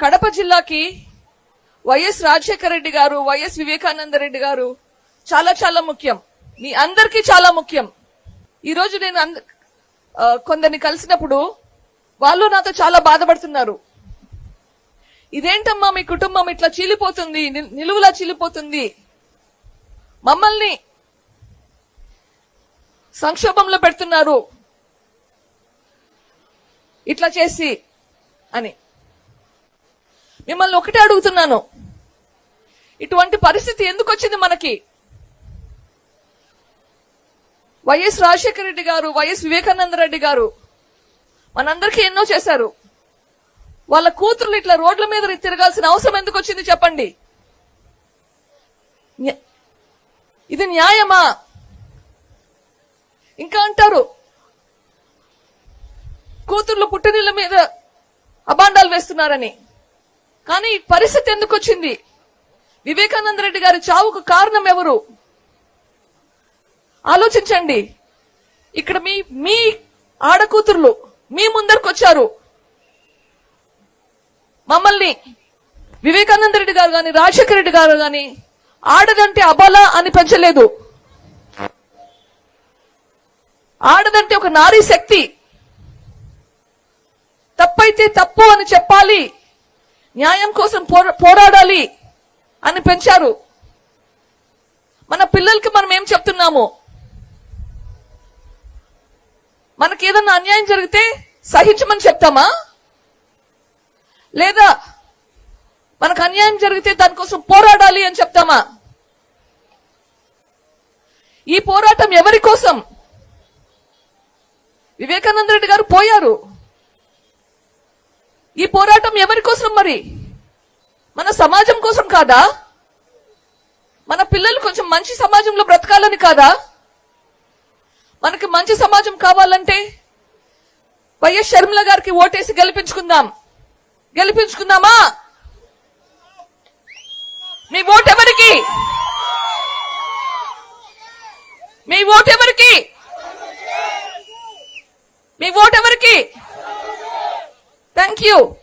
కడప జిల్లాకి వైఎస్ రాజశేఖర రెడ్డి గారు వైఎస్ వివేకానంద రెడ్డి గారు చాలా చాలా ముఖ్యం. మీ అందరికీ చాలా ముఖ్యం. ఈరోజు నేను అంద- కొందరిని కలిసినప్పుడు వాళ్ళు నాతో చాలా బాధపడుతున్నారు. ఇదేంటమ్మా మీ కుటుంబం ఇట్లా చీలిపోతుంది నిల్- నిలువులా చీలిపోతుంది? మమ్మల్ని సంక్షోభంలో పెడుతున్నారు. ఇట్లా చేసి అని. మిమ్మల్ని ఒకటే అడుగుతున్నాను. ఇటువంటి పరిస్థితి ఎందుకు వచ్చింది మనకి? వైఎస్ రాజశేఖర రెడ్డి గారు వైఎస్ వివేకానంద రెడ్డి గారు మనందరికీ ఎన్నో చేశారు. వాళ్ళ కూతుర్లు ఇట్లా రోడ్ల మీద తిరగాల్సిన అవసరం ఎందుకు వచ్చింది చెప్పండి. ఇది న్యాయమా? ఇంకా అంటారు. కూతుర్లు పుట్టినీళ్ళ మీద అబాండాలు వేస్తున్నారని. కానీ ఈ పరిస్థితి ఎందుకు వచ్చింది? వివేకానంద రెడ్డి గారి చావుకు కారణం ఎవరు? ఆలోచించండి. ఇక్కడ మీ మీ ఆడకూతుర్లు మీ ముందరకు వచ్చారు. మమ్మల్ని వివేకానంద రెడ్డి గారు గాని రాజశేఖర రెడ్డి గారు గాని ఆడదంటే అబల అని పెంచలేదు. ఆడదంటే ఒక నారీ శక్తి. తప్పైతే తప్పు అని చెప్పాలి. న్యాయం కోసం పోరా- పోరాడాలి అని పెంచారు. మన పిల్లలకి మనం ఏం చెప్తున్నాము? మనకి ఏదన్నా అన్యాయం జరిగితే సహించమని చెప్తామా? లేదా మనకు అన్యాయం జరిగితే దానికోసం పోరాడాలి అని చెప్తామా? ఈ పోరాటం ఎవరి కోసం? వివేకానంద రెడ్డి గారు పోయారు. ఈ పోరాటం ఎవరి కోసం మరి? మన సమాజం కోసం కాదా? మన పిల్లలు కొంచెం మంచి సమాజంలో బ్రతకాలని కాదా? మనకి మంచి సమాజం కావాలంటే వైఎస్ షర్మిల గారికి ఓటేసి గెలిపించుకుందాం. గెలిపించుకుందామా? మీ ఓటు ఎవరికి? మీ ఓటు ఎవరికి? మీ ఓటు ఎవరికి? Thank you.